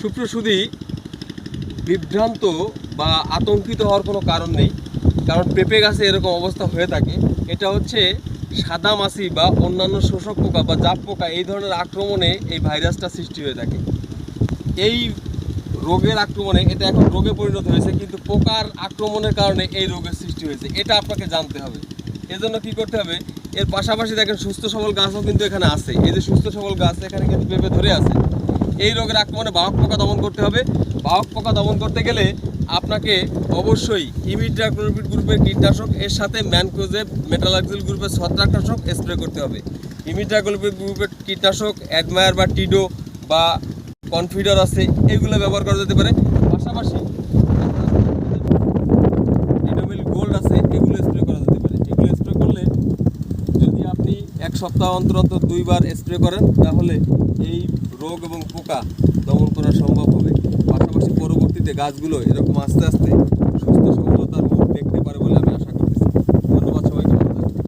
সুপ্রসুদি বিভ্রান্ত বা আতঙ্কিত হওয়ার কোনো কারণ নেই। কারণ পেঁপে গাছে এরকম অবস্থা হয়ে থাকে। এটা হচ্ছে সাদা মাছি বা অন্যান্য শোষক পোকা বা জাপ পোকা এই ধরনের আক্রমণে এই ভাইরাসটা সৃষ্টি হয়ে থাকে। এই রোগের আক্রমণে এটা এখন রোগে পরিণত হয়েছে, কিন্তু পোকার আক্রমণের কারণে এই রোগের সৃষ্টি হয়েছে। এটা আপনাকে জানতে হবে। এজন্য কি করতে হবে? এর পাশাপাশি দেখেন সুস্থ সবল গাছও কিন্তু এখানে আছে। এই যে সুস্থ সবল গাছ, এখানে কিন্তু পেঁপে ধরে আছে। এই রোগের আক্রমণে বাহক পোকা দমন করতে হবে। বাহক পোকা দমন করতে গেলে আপনাকে অবশ্যই ইমিড্রাক্লোরোপিড গ্রুপের কীটনাশক, এর সাথে ম্যানকোজেব মেটালাক্সিল গ্রুপের ছত্রাকনাশক স্প্রে করতে হবে। ইমিড্রাক্লোরোপিড গ্রুপের কীটনাশক অ্যাডমায়ার বা টিডো বা কনফিডার আছে, এগুলো ব্যবহার করা যেতে পারে। পাশাপাশি গোল্ড আছে, এগুলো স্প্রে করা যেতে পারে। এগুলো স্প্রে করলে যদি আপনি এক সপ্তাহ অন্তর অন্তর দুইবার স্প্রে করেন, তাহলে এই রোগ এবং পোকা দমন করা সম্ভব হবে। পাশাপাশি পরবর্তীতে গাছগুলো এরকম আস্তে আস্তে